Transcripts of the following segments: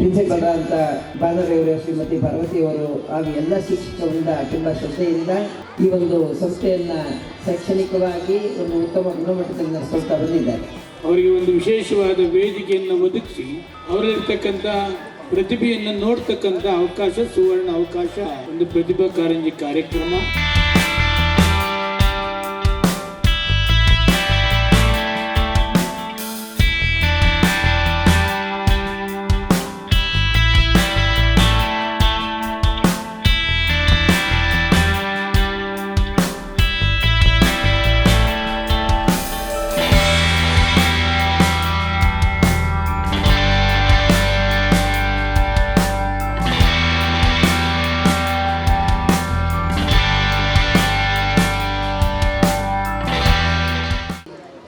Principal ಅಂತ ಬಾನರವರು ಶ್ರೀಮತಿ ಪಾರ್ವತಿಯವರು ಹಾಗೂ ಎಲ್ಲ ಶಿಕ್ಷಕರಿಂದ ತುಂಬ ಶ್ರದ್ಧೆಯಿಂದ ಈ ಒಂದು ಸಂಸ್ಥೆಯನ್ನು ಶೈಕ್ಷಣಿಕವಾಗಿ ಒಂದು ಉತ್ತಮ ಗುಣಮಟ್ಟದಲ್ಲಿ ನಡೆಸ್ಕೊಳ್ತಾ ಬಂದಿದ್ದಾರೆ. ಅವರಿಗೆ ಒಂದು ವಿಶೇಷವಾದ ವೇದಿಕೆಯನ್ನು ಒದಗಿಸಿ, ಅವರಲ್ಲಿರ್ತಕ್ಕಂಥ ಪ್ರತಿಭೆಯನ್ನು ನೋಡ್ತಕ್ಕಂಥ ಅವಕಾಶ, ಸುವರ್ಣ ಅವಕಾಶ, ಒಂದು ಪ್ರತಿಭಾ ಕಾರಂಜಿ ಕಾರ್ಯಕ್ರಮ.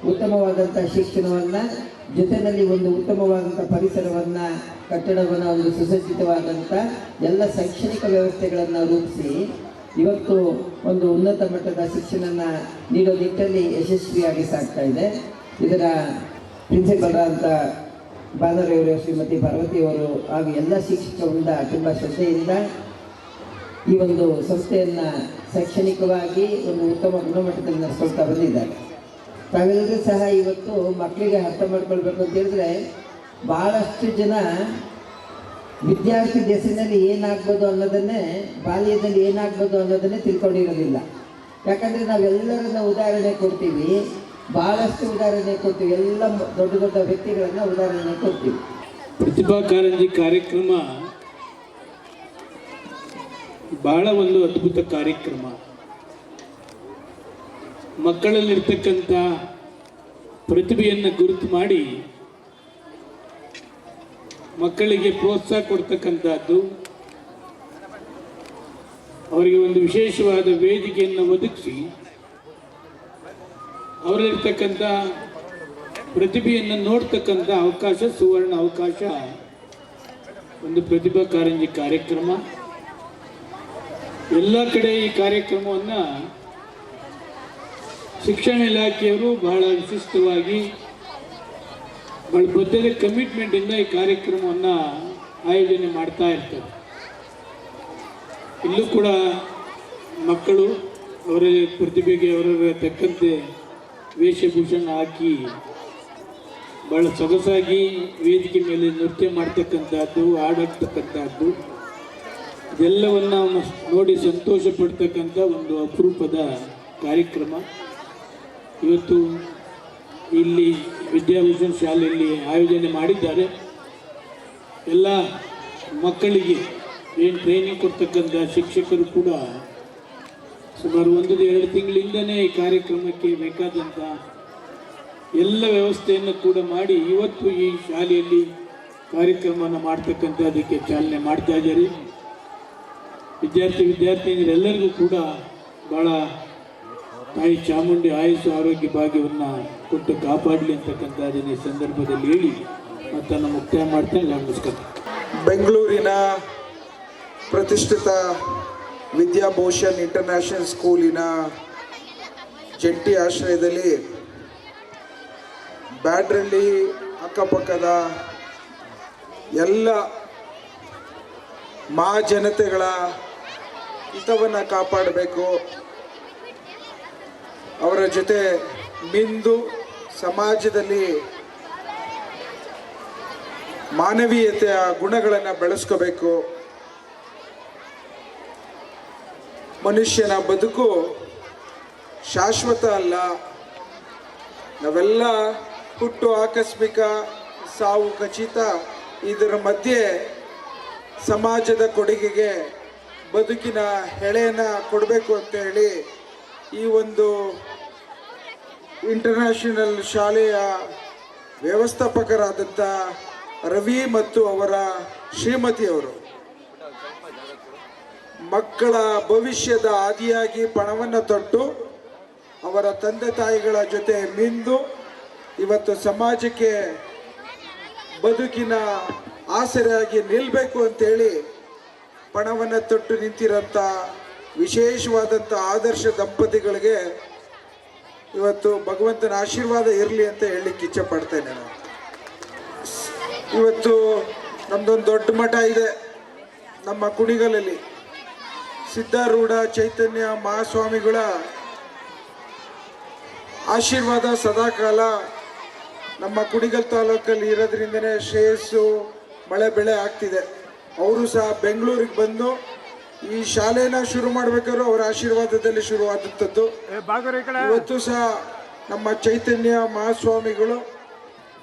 ಉತ್ತಮವಾದಂಥ ಶಿಕ್ಷಣವನ್ನ, ಜೊತೆಯಲ್ಲಿ ಒಂದು ಉತ್ತಮವಾದಂಥ ಪರಿಸರವನ್ನ, ಕಟ್ಟಡವನ್ನು, ಒಂದು ಸುಸಜ್ಜಿತವಾದಂಥ ಎಲ್ಲ ಶೈಕ್ಷಣಿಕ ವ್ಯವಸ್ಥೆಗಳನ್ನು ರೂಪಿಸಿ, ಇವತ್ತು ಒಂದು ಉನ್ನತ ಮಟ್ಟದ ಶಿಕ್ಷಣನ ನೀಡೋ ನಿಟ್ಟಲ್ಲಿ ಯಶಸ್ವಿಯಾಗಿ ಸಾಗ್ತಾ ಇದೆ. ಇದರ ಪ್ರಿನ್ಸಿಪಲ್ ಅಂತ ಬಾನರವರು ಶ್ರೀಮತಿ ಪಾರ್ವತಿಯವರು ಹಾಗೂ ಎಲ್ಲ ಶಿಕ್ಷಕರಿಂದ ತುಂಬ ಶ್ರದ್ಧೆಯಿಂದ ಈ ಒಂದು ಸಂಸ್ಥೆಯನ್ನ ಶೈಕ್ಷಣಿಕವಾಗಿ ಒಂದು ಉತ್ತಮ ಗುಣಮಟ್ಟದಲ್ಲಿ ನಡೆಸ್ಕೊಳ್ತಾ ಬಂದಿದ್ದಾರೆ. ತಾವೆಲ್ಲರೂ ಸಹ ಇವತ್ತು ಮಕ್ಕಳಿಗೆ ಅರ್ಥ ಮಾಡ್ಕೊಳ್ಬೇಕು ಅಂತ ಹೇಳಿದ್ರೆ ಭಾಳಷ್ಟು ಜನ ವಿದ್ಯಾರ್ಥಿ ದೆಸೆಯಲ್ಲಿ ಏನಾಗ್ಬೋದು ಅನ್ನೋದನ್ನೇ, ಬಾಲ್ಯದಲ್ಲಿ ಏನಾಗ್ಬೋದು ಅನ್ನೋದನ್ನೇ ತಿಳ್ಕೊಂಡಿರೋದಿಲ್ಲ. ಯಾಕಂದರೆ ನಾವೆಲ್ಲರನ್ನ ಉದಾಹರಣೆ ಕೊಡ್ತೀವಿ. ಭಾಳಷ್ಟು ಉದಾಹರಣೆ ಕೊಡ್ತೀವಿ. ಎಲ್ಲ ದೊಡ್ಡ ದೊಡ್ಡ ವ್ಯಕ್ತಿಗಳನ್ನ ಉದಾಹರಣೆ ಕೊಡ್ತೀವಿ. ಪ್ರತಿಭಾ ಕಾರಂಜಿ ಕಾರ್ಯಕ್ರಮ ಬಹಳ ಒಂದು ಅದ್ಭುತ ಕಾರ್ಯಕ್ರಮ. ಮಕ್ಕಳಲ್ಲಿರ್ತಕ್ಕಂಥ ಪ್ರತಿಭೆಯನ್ನು ಗುರುತು ಮಾಡಿ ಮಕ್ಕಳಿಗೆ ಪ್ರೋತ್ಸಾಹ ಕೊಡ್ತಕ್ಕಂಥದ್ದು, ಅವರಿಗೆ ಒಂದು ವಿಶೇಷವಾದ ವೇದಿಕೆಯನ್ನು ಒದಗಿಸಿ, ಅವರಲ್ಲಿರ್ತಕ್ಕಂಥ ಪ್ರತಿಭೆಯನ್ನು ನೋಡ್ತಕ್ಕಂಥ ಅವಕಾಶ, ಸುವರ್ಣ ಅವಕಾಶ, ಒಂದು ಪ್ರತಿಭಾ ಕಾರಂಜಿ ಕಾರ್ಯಕ್ರಮ. ಎಲ್ಲ ಕಡೆ ಈ ಕಾರ್ಯಕ್ರಮವನ್ನು ಶಿಕ್ಷಣ ಇಲಾಖೆಯವರು ಬಹಳ ವಿಶಿಷ್ಟವಾಗಿ ಬಹಳ ಬದ್ಧತೆ ಕಮಿಟ್ಮೆಂಟಿಂದ ಈ ಕಾರ್ಯಕ್ರಮವನ್ನು ಆಯೋಜನೆ ಮಾಡ್ತಾ ಇರ್ತಾರೆ ಇಲ್ಲೂ ಕೂಡ ಮಕ್ಕಳು ಅವರ ಪ್ರತಿಭೆಗೆ ಅವರ ತಕ್ಕಂತೆ ವೇಷಭೂಷಣ ಹಾಕಿ ಬಹಳ ಸೊಗಸಾಗಿ ವೇದಿಕೆ ಮೇಲೆ ನೃತ್ಯ ಮಾಡ್ತಕ್ಕಂಥದ್ದು, ಹಾಡಾಡ್ತಕ್ಕಂಥದ್ದು, ಇದೆಲ್ಲವನ್ನು ನೋಡಿ ಸಂತೋಷ ಪಡ್ತಕ್ಕಂಥ ಒಂದು ಅಪರೂಪದ ಕಾರ್ಯಕ್ರಮ. ಇವತ್ತು ಇಲ್ಲಿ ವಿದ್ಯಾಭ್ಯಾಸ ಶಾಲೆಯಲ್ಲಿ ಆಯೋಜನೆ ಮಾಡಿದ್ದಾರೆ. ಎಲ್ಲ ಮಕ್ಕಳಿಗೆ ಏನು ಟ್ರೈನಿಂಗ್ ಕೊಡ್ತಕ್ಕಂಥ ಶಿಕ್ಷಕರು ಕೂಡ ಸುಮಾರು ಒಂದು ಎರಡು ತಿಂಗಳಿಂದನೇ ಈ ಕಾರ್ಯಕ್ರಮಕ್ಕೆ ಬೇಕಾದಂಥ ಎಲ್ಲ ವ್ಯವಸ್ಥೆಯನ್ನು ಕೂಡ ಮಾಡಿ ಇವತ್ತು ಈ ಶಾಲೆಯಲ್ಲಿ ಕಾರ್ಯಕ್ರಮವನ್ನು ಮಾಡ್ತಕ್ಕಂಥ ಅದಕ್ಕೆ ಚಾಲನೆ ಮಾಡ್ತಾ ಇದ್ದಾರೆ. ವಿದ್ಯಾರ್ಥಿ ವಿದ್ಯಾರ್ಥಿನಿಯರೆಲ್ಲರಿಗೂ ಕೂಡ ಭಾಳ ತಾಯಿ ಚಾಮುಂಡಿ ಆಯುಷ್ ಆರೋಗ್ಯ ಭಾಗ್ಯವನ್ನು ಕೊಟ್ಟು ಕಾಪಾಡಲಿ ಅಂತಕ್ಕಂಥದ್ದನ್ನು ಈ ಸಂದರ್ಭದಲ್ಲಿ ಹೇಳಿ ಮತ್ತನ್ನು ಮುಕ್ತಾಯ ಮಾಡ್ತೇನೆ. ನಮಸ್ಕಾರ. ಬೆಂಗಳೂರಿನ ಪ್ರತಿಷ್ಠಿತ ವಿದ್ಯಾಭೂಷಣ್ ಇಂಟರ್ನ್ಯಾಷನಲ್ ಸ್ಕೂಲಿನ ಜಂಟಿ ಆಶ್ರಯದಲ್ಲಿ ಬ್ಯಾಡ್ರಳ್ಳಿ ಅಕ್ಕಪಕ್ಕದ ಎಲ್ಲ ಮಹಾಜನತೆಗಳ ಹಿತವನ್ನು ಕಾಪಾಡಬೇಕು. ಅವರ ಜೊತೆ ಮಿಂದು ಸಮಾಜದಲ್ಲಿ ಮಾನವೀಯತೆಯ ಗುಣಗಳನ್ನು ಬೆಳೆಸ್ಕೋಬೇಕು. ಮನುಷ್ಯನ ಬದುಕು ಶಾಶ್ವತ ಅಲ್ಲ. ನಾವೆಲ್ಲ ಹುಟ್ಟು ಆಕಸ್ಮಿಕ ಸಾವು ಖಚಿತ. ಇದರ ಮಧ್ಯೆ ಸಮಾಜದ ಕೊಡುಗೆಗೆ ಬದುಕಿನ ಹೆಳೆಯನ್ನು ಕೊಡಬೇಕು ಅಂತ ಹೇಳಿ ಈ ಒಂದು ಇಂಟರ್ನ್ಯಾಷನಲ್ ಶಾಲೆಯ ವ್ಯವಸ್ಥಾಪಕರಾದಂಥ ರವಿ ಮತ್ತು ಅವರ ಶ್ರೀಮತಿಯವರು ಮಕ್ಕಳ ಭವಿಷ್ಯದ ಆದಿಯಾಗಿ ಪಣವನ್ನು ತೊಟ್ಟು ಅವರ ತಂದೆ ತಾಯಿಗಳ ಜೊತೆ ಮಿಂದು ಇವತ್ತು ಸಮಾಜಕ್ಕೆ ಬದುಕಿನ ಆಸರೆಯಾಗಿ ನಿಲ್ಲಬೇಕು ಅಂತೇಳಿ ಪಣವನ್ನು ತೊಟ್ಟು ನಿಂತಿರೋಂಥ ವಿಶೇಷವಾದಂಥ ಆದರ್ಶ ದಂಪತಿಗಳಿಗೆ ಇವತ್ತು ಭಗವಂತನ ಆಶೀರ್ವಾದ ಇರಲಿ ಅಂತ ಹೇಳಲಿಕ್ಕೆ ಇಚ್ಛೆ ಪಡ್ತೇನೆ ನಾನು. ಇವತ್ತು ನಮ್ದೊಂದು ದೊಡ್ಡ ಮಠ ಇದೆ ನಮ್ಮ ಕುಣಿಗಲಲ್ಲಿ. ಸಿದ್ಧಾರೂಢ, ಚೈತನ್ಯ, ಮಹಾಸ್ವಾಮಿಗಳ ಆಶೀರ್ವಾದ ಸದಾಕಾಲ ನಮ್ಮ ಕುಣಿಗಲ್ ತಾಲೂಕಲ್ಲಿ ಇರೋದ್ರಿಂದನೇ ಶ್ರೇಯಸ್ಸು ಮಳೆ ಬೆಳೆ ಆಗ್ತಿದೆ. ಅವರು ಸಹ ಬೆಂಗಳೂರಿಗೆ ಬಂದು ಈ ಶಾಲೆನ ಶುರು ಮಾಡ್ಬೇಕಾದ್ರೂ ಅವರ ಆಶೀರ್ವಾದದಲ್ಲಿ ಶುರುವಾದಂಥದ್ದು. ಇವತ್ತು ಸಹ ನಮ್ಮ ಚೈತನ್ಯ ಮಹಾಸ್ವಾಮಿಗಳು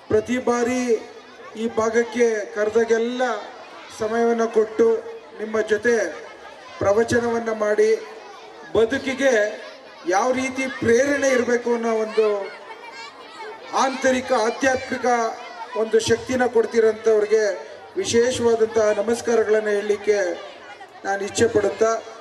ಪ್ರತಿ ಬಾರಿ ಈ ಭಾಗಕ್ಕೆ ಕರೆದಾಗೆಲ್ಲ ಸಮಯವನ್ನು ಕೊಟ್ಟು ನಿಮ್ಮ ಜೊತೆ ಪ್ರವಚನವನ್ನು ಮಾಡಿ ಬದುಕಿಗೆ ಯಾವ ರೀತಿ ಪ್ರೇರಣೆ ಇರಬೇಕು ಅನ್ನೋ ಒಂದು ಆಂತರಿಕ ಆಧ್ಯಾತ್ಮಿಕ ಒಂದು ಶಕ್ತಿನ ಕೊಡ್ತಿರೋಂಥವ್ರಿಗೆ ವಿಶೇಷವಾದಂತಹ ನಮಸ್ಕಾರಗಳನ್ನು ಹೇಳಲಿಕ್ಕೆ ನಾನು ಇಚ್ಛೆ ಪಡುತ್ತಾ